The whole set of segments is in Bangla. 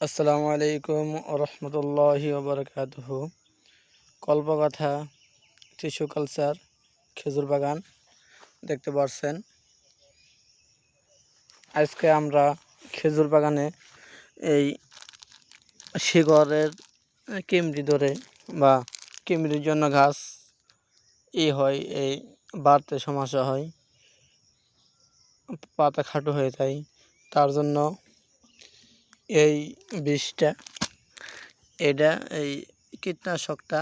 আসসালামু আলাইকুম রহমতুল্লাহি ওবরকাতহ। কল্পকথা, টিস্যু কালচার, খেজুর বাগান দেখতে পাচ্ছেন আজকে আমরা খেজুর বাগানে এই শিকড়ের কেমড়ি ধরে বা কেমড়ির জন্য ঘাস ই হয়, এই বাড়তে সমস্যা হয়, পাতা খাটো হয়ে যায়। তার জন্য এই বিষটা এটা এই কীটনাশকটা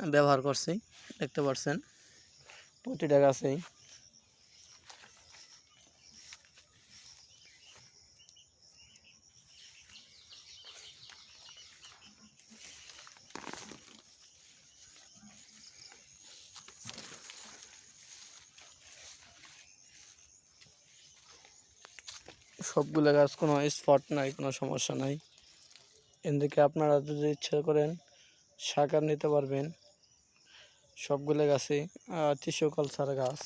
ব্যবহার করছি দেখতে পাচ্ছেন প্রতিটা গাছেই। সবগুলো গাছ, কোনো স্পট নাই, কোনো সমস্যা নাই। এদিকে আপনারা যদি ইচ্ছা করেন সাকার নিতে পারবেন। সবগুলো গাছে টিসু কালচার গাছ।